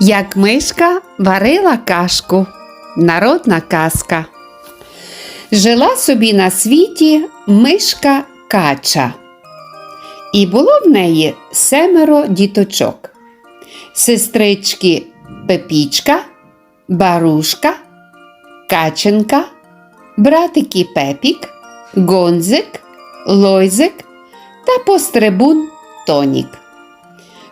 Як мишка варила кашку. Народна казка. Жила собі на світі мишка кача. І було в неї семеро діточок. Сестрички Пепічка, Барушка, Каченка, братики Пепік, Гонзик, Лойзик та пострибун Тонік.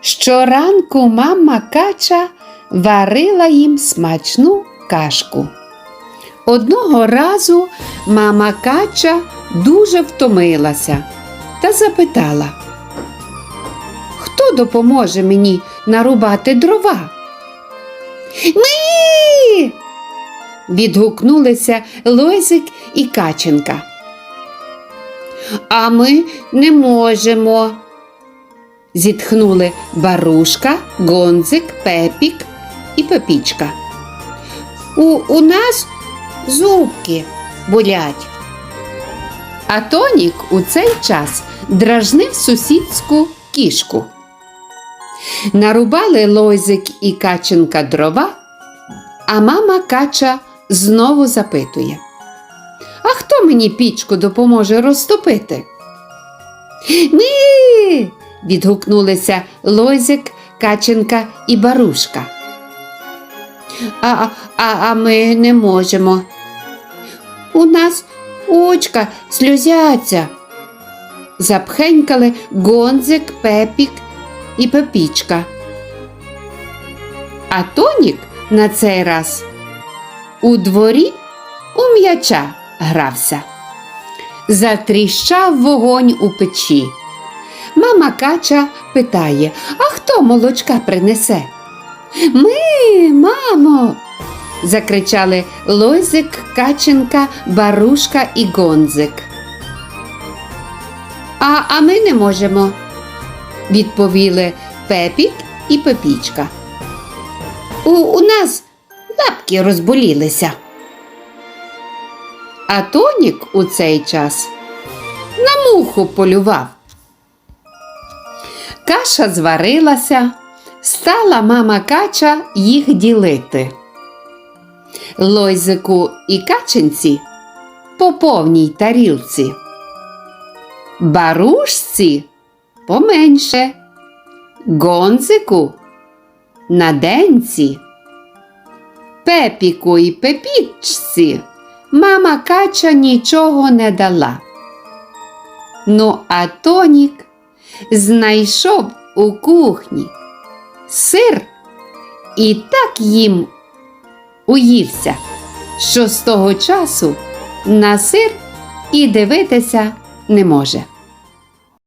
Щоранку мама кача варила їм смачну кашку. Одного разу мама кача дуже втомилася та запитала, хто допоможе мені нарубати дрова? Ми. відгукнулися Лойзик і Каченка. А ми не можемо, зітхнули Барушка, Гонзик, Пепік і Пепічка. У, у нас зубки болять. А Тонік у цей час дражнив сусідську кішку. Нарубали Лойзик і Каченка дрова, а мама Кача знову запитує. А хто мені пічку допоможе розтопити? Ми. Відгукнулися Лойзик, Каченка і Барушка. А, а, а ми не можемо. У нас очка сльозяться. Запхенькали Гонзик, Пепік і Пепічка. А Тонік на цей раз у дворі у м'яча грався. Затріщав вогонь у печі. Мама кача питає, а хто молочка принесе? Ми, мамо. закричали Лойзик, Каченка, Барушка і Гонзик. А, а ми не можемо, відповіли Пепік і Пепічка. У, у нас лапки розболілися. А Тонік у цей час на муху полював. Каша зварилася, стала мама кача їх ділити. Лойзику і каченці по повній тарілці. Барушці поменше, гонзику на денці. Пепіку і пепічці мама кача нічого не дала. Ну, а Тонік знайшов у кухні сир і так їм уївся, що з того часу на сир і дивитися не може.